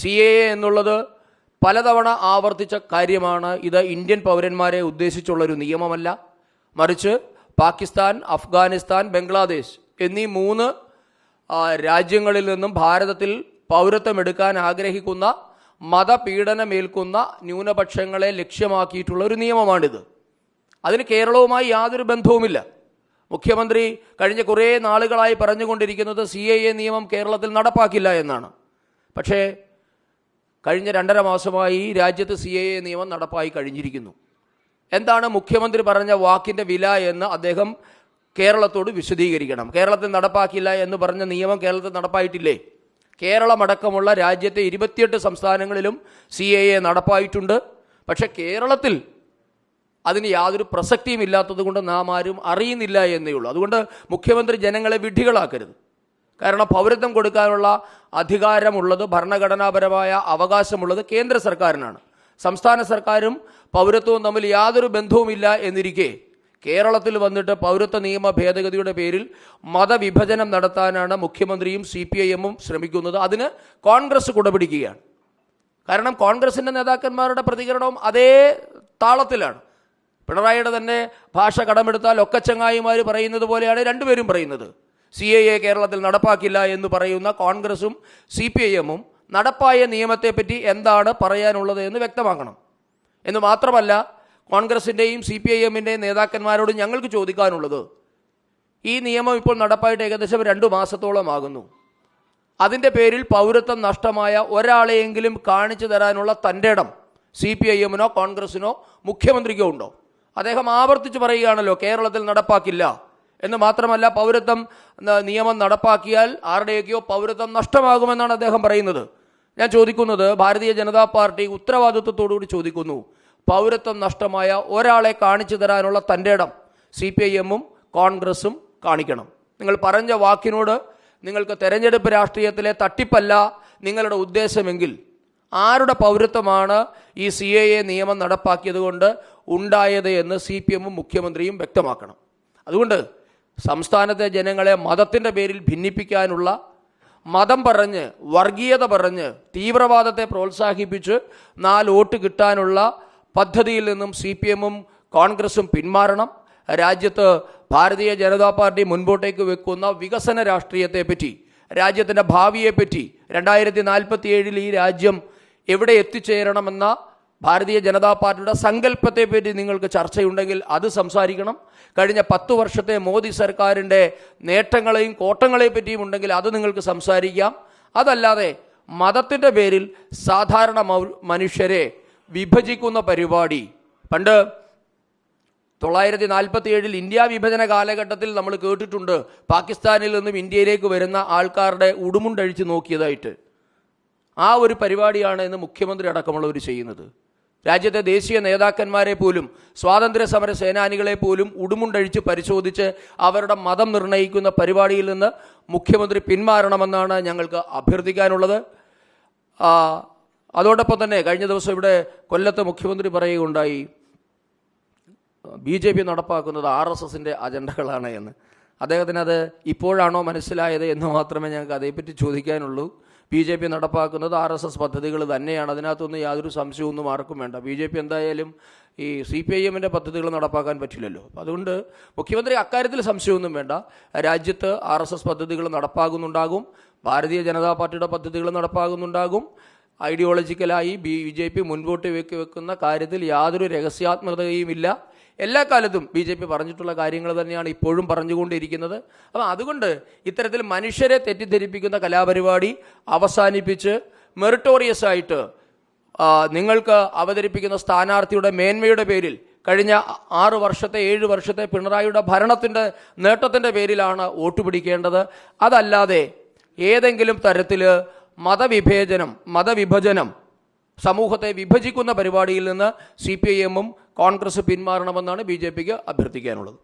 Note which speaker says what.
Speaker 1: C A A എന്നുള്ളത് പലതവണ ആവർത്തിച്ച കാര്യമാണ്. ഇത് ഇന്ത്യൻ പൗരന്മാരെ ഉദ്ദേശിച്ചുള്ളൊരു നിയമമല്ല. മറിച്ച് പാകിസ്ഥാൻ അഫ്ഗാനിസ്ഥാൻ ബംഗ്ലാദേശ് എന്നീ മൂന്ന് രാജ്യങ്ങളിൽ നിന്നും ഭാരതത്തിൽ പൗരത്വം എടുക്കാൻ ആഗ്രഹിക്കുന്ന മതപീഡനമേൽക്കുന്ന ന്യൂനപക്ഷങ്ങളെ ലക്ഷ്യമാക്കിയിട്ടുള്ള ഒരു നിയമമാണിത്. അതിന് കേരളവുമായി യാതൊരു ബന്ധവുമില്ല. മുഖ്യമന്ത്രി കഴിഞ്ഞ കുറേ നാളുകളായി പറഞ്ഞുകൊണ്ടിരിക്കുന്നത് സി നിയമം കേരളത്തിൽ നടപ്പാക്കില്ല എന്നാണ്. പക്ഷേ കഴിഞ്ഞ രണ്ടര മാസമായി രാജ്യത്ത് സി എ എ നിയമം നടപ്പായി കഴിഞ്ഞിരിക്കുന്നു. എന്താണ് മുഖ്യമന്ത്രി പറഞ്ഞ വാക്കിന്റെ വില എന്ന് അദ്ദേഹം കേരളത്തോട് വിശദീകരിക്കണം. കേരളത്തിൽ നടപ്പാക്കില്ല എന്ന് പറഞ്ഞ നിയമം കേരളത്തിൽ നടപ്പായിട്ടില്ലേ? കേരളമടക്കമുള്ള രാജ്യത്തെ ഇരുപത്തിയെട്ട് സംസ്ഥാനങ്ങളിലും സി എ എ നടപ്പായിട്ടുണ്ട്. പക്ഷേ കേരളത്തിൽ അതിന് യാതൊരു പ്രസക്തിയും ഇല്ലാത്തത് കൊണ്ട് നാം ആരും അറിയുന്നില്ല എന്നേ ഉള്ളൂ. അതുകൊണ്ട് മുഖ്യമന്ത്രി ജനങ്ങളെ വിഡ്ഢികളാക്കരുത്. കാരണം പൗരത്വം കൊടുക്കാനുള്ള അധികാരമുള്ളത് ഭരണഘടനാപരമായ അവകാശമുള്ളത് കേന്ദ്ര സർക്കാരിനാണ്. സംസ്ഥാന സർക്കാരും പൗരത്വവും തമ്മിൽ യാതൊരു ബന്ധവുമില്ല എന്നിരിക്കെ കേരളത്തിൽ വന്നിട്ട് പൗരത്വ നിയമ ഭേദഗതിയുടെ പേരിൽ മതവിഭജനം നടത്താനാണ് മുഖ്യമന്ത്രിയും സി പി ഐ എമ്മും ശ്രമിക്കുന്നത്. അതിന് കോൺഗ്രസ് കുടപിടിക്കുകയാണ്. കാരണം കോൺഗ്രസിന്റെ നേതാക്കന്മാരുടെ പ്രതികരണവും അതേ താളത്തിലാണ്. പിണറായിയുടെ തന്നെ ഭാഷ കടമെടുത്താൽ ഒക്കച്ചങ്ങായിമാർ പറയുന്നത് പോലെയാണ് രണ്ടുപേരും പറയുന്നത്. സി എ എ കേരളത്തിൽ നടപ്പാക്കില്ല എന്ന് പറയുന്ന കോൺഗ്രസും സി പി ഐ എമ്മും നടപ്പായ നിയമത്തെപ്പറ്റി എന്താണ് പറയാനുള്ളത് എന്ന് വ്യക്തമാക്കണം. എന്ന് മാത്രമല്ല കോൺഗ്രസിന്റെയും സി പി ഐ എമ്മിന്റെയും നേതാക്കന്മാരോട് ഞങ്ങൾക്ക് ചോദിക്കാനുള്ളത് ഈ നിയമം ഇപ്പോൾ നടപ്പായിട്ട് ഏകദേശം രണ്ട് മാസത്തോളമാകുന്നു. അതിന്റെ പേരിൽ പൗരത്വം നഷ്ടമായ ഒരാളെയെങ്കിലും കാണിച്ചു തരാനുള്ള തന്റെ ഇടം സി പി ഐ എമ്മിനോ കോൺഗ്രസിനോ മുഖ്യമന്ത്രിക്കോ ഉണ്ടോ? അദ്ദേഹം ആവർത്തിച്ച് പറയുകയാണല്ലോ കേരളത്തിൽ നടപ്പാക്കില്ല. എന്ന് മാത്രമല്ല പൗരത്വം നിയമം നടപ്പാക്കിയാൽ ആരുടെയൊക്കെയോ പൗരത്വം നഷ്ടമാകുമെന്നാണ് അദ്ദേഹം പറയുന്നത്. ഞാൻ ചോദിക്കുന്നത് ഭാരതീയ ജനതാ പാർട്ടി ഉത്തരവാദിത്വത്തോടുകൂടി ചോദിക്കുന്നു. പൗരത്വം നഷ്ടമായ ഒരാളെ കാണിച്ചു തരാനുള്ള തന്റെ ഇടം സി പി ഐ എമ്മും കോൺഗ്രസും കാണിക്കണം. നിങ്ങൾ പറഞ്ഞ വാക്കിനോട് നിങ്ങൾക്ക് തെരഞ്ഞെടുപ്പ് രാഷ്ട്രീയത്തിലെ തട്ടിപ്പല്ല നിങ്ങളുടെ ഉദ്ദേശമെങ്കിൽ ആരുടെ പൗരത്വമാണ് ഈ സി എ എ നിയമം നടപ്പാക്കിയത് കൊണ്ട് ഉണ്ടായത് എന്ന് സി പി എമ്മും മുഖ്യമന്ത്രിയും വ്യക്തമാക്കണം. അതുകൊണ്ട് സംസ്ഥാനത്തെ ജനങ്ങളെ മതത്തിന്റെ പേരിൽ ഭിന്നിപ്പിക്കാനുള്ള മതം പറഞ്ഞ് വർഗീയത പറഞ്ഞ് തീവ്രവാദത്തെ പ്രോത്സാഹിപ്പിച്ച് നാല് വോട്ട് കിട്ടാനുള്ള പദ്ധതിയിൽ നിന്നും സി പി എമ്മും കോൺഗ്രസും പിന്മാറണം. രാജ്യത്ത് ഭാരതീയ ജനതാ പാർട്ടി മുൻപോട്ടേക്ക് വെക്കുന്ന വികസന രാഷ്ട്രീയത്തെപ്പറ്റി രാജ്യത്തിന്റെ ഭാവിയെപ്പറ്റി രണ്ടായിരത്തി നാൽപ്പത്തി ഏഴിൽ ഈ രാജ്യം എവിടെ എത്തിച്ചേരണമെന്ന ഭാരതീയ ജനതാ പാർട്ടിയുടെ സങ്കല്പത്തെപ്പറ്റി നിങ്ങൾക്ക് ചർച്ചയുണ്ടെങ്കിൽ അത് സംസാരിക്കണം. കഴിഞ്ഞ പത്തു വർഷത്തെ മോദി സർക്കാരിന്റെ നേട്ടങ്ങളെയും കോട്ടങ്ങളെയും പറ്റിയും ഉണ്ടെങ്കിൽ അത് നിങ്ങൾക്ക് സംസാരിക്കാം. അതല്ലാതെ മതത്തിന്റെ പേരിൽ സാധാരണ മനുഷ്യരെ വിഭജിക്കുന്ന പരിപാടി. പണ്ട് തൊള്ളായിരത്തി നാൽപ്പത്തി ഏഴിൽ ഇന്ത്യ വിഭജന കാലഘട്ടത്തിൽ നമ്മൾ കേട്ടിട്ടുണ്ട് പാകിസ്ഥാനിൽ നിന്നും ഇന്ത്യയിലേക്ക് വരുന്ന ആൾക്കാരുടെ ഉടുമുണ്ടഴിച്ച് നോക്കിയതായിട്ട്. ആ ഒരു പരിപാടിയാണ് ഇന്ന് മുഖ്യമന്ത്രി അടക്കമുള്ളവർ ചെയ്യുന്നത്. രാജ്യത്തെ ദേശീയ നേതാക്കന്മാരെ പോലും സ്വാതന്ത്ര്യ സമര സേനാനികളെ പോലും ഉടുമുണ്ടഴിച്ച് പരിശോധിച്ച് അവരുടെ മതം നിർണയിക്കുന്ന പരിപാടിയിൽ നിന്ന് മുഖ്യമന്ത്രി പിന്മാറണമെന്നാണ് ഞങ്ങൾക്ക് അഭ്യർത്ഥിക്കാനുള്ളത്. അതോടൊപ്പം തന്നെ കഴിഞ്ഞ ദിവസം ഇവിടെ കൊല്ലത്ത് മുഖ്യമന്ത്രി പറയുകയുണ്ടായി ബി ജെ പി നടപ്പാക്കുന്നത് ആർ എസ് എസിന്റെ അജണ്ടകളാണ് എന്ന്. അദ്ദേഹത്തിന് അത് ഇപ്പോഴാണോ മനസ്സിലായത് എന്ന് മാത്രമേ ഞങ്ങൾക്ക് അതേപ്പറ്റി ചോദിക്കാനുള്ളൂ. ബി ജെ പി നടപ്പാക്കുന്നത് ആർ എസ് എസ് പദ്ധതികൾ തന്നെയാണ്. അതിനകത്തൊന്നും യാതൊരു സംശയമൊന്നും ആർക്കും വേണ്ട. ബി ജെ പി എന്തായാലും ഈ സി പി ഐ എമ്മിന്റെ പദ്ധതികൾ നടപ്പാക്കാൻ പറ്റില്ലല്ലോ. അതുകൊണ്ട് മുഖ്യമന്ത്രി അക്കാര്യത്തിൽ സംശയമൊന്നും വേണ്ട. രാജ്യത്ത് ആർ എസ് എസ് പദ്ധതികൾ നടപ്പാകുന്നുണ്ടാകും. ഭാരതീയ ജനതാ പാർട്ടിയുടെ പദ്ധതികൾ നടപ്പാകുന്നുണ്ടാകും. ഐഡിയോളജിക്കലായി ബി ജെ പി മുൻപോട്ട് വെക്ക് വെക്കുന്ന കാര്യത്തിൽ യാതൊരു രഹസ്യാത്മകതയുമില്ല എല്ലാ കാലത്തും ബി ജെ പി പറഞ്ഞിട്ടുള്ള കാര്യങ്ങൾ തന്നെയാണ് ഇപ്പോഴും പറഞ്ഞുകൊണ്ടിരിക്കുന്നത്. അപ്പം അതുകൊണ്ട് ഇത്തരത്തിൽ മനുഷ്യരെ തെറ്റിദ്ധരിപ്പിക്കുന്ന കലാപരിപാടി അവസാനിപ്പിച്ച് മെറിട്ടോറിയസ് ആയിട്ട് നിങ്ങൾക്ക് അവതരിപ്പിക്കുന്ന സ്ഥാനാർത്ഥിയുടെ മേന്മയുടെ പേരിൽ കഴിഞ്ഞ ആറ് വർഷത്തെ ഏഴ് വർഷത്തെ പിണറായിയുടെ ഭരണത്തിന്റെ നേട്ടത്തിന്റെ പേരിലാണ് വോട്ട് പിടിക്കേണ്ടത്. അതല്ലാതെ ഏതെങ്കിലും തരത്തിൽ മതവിഭേചനം മതവിഭജനം സമൂഹത്തെ വിഭജിക്കുന്ന പരിപാടിയിൽ നിന്ന് സി പി ഐ എമ്മും കോൺഗ്രസ് പിന്മാറണമെന്നാണ് ബി ജെ പിക്ക് അഭ്യർത്ഥിക്കാനുള്ളത്.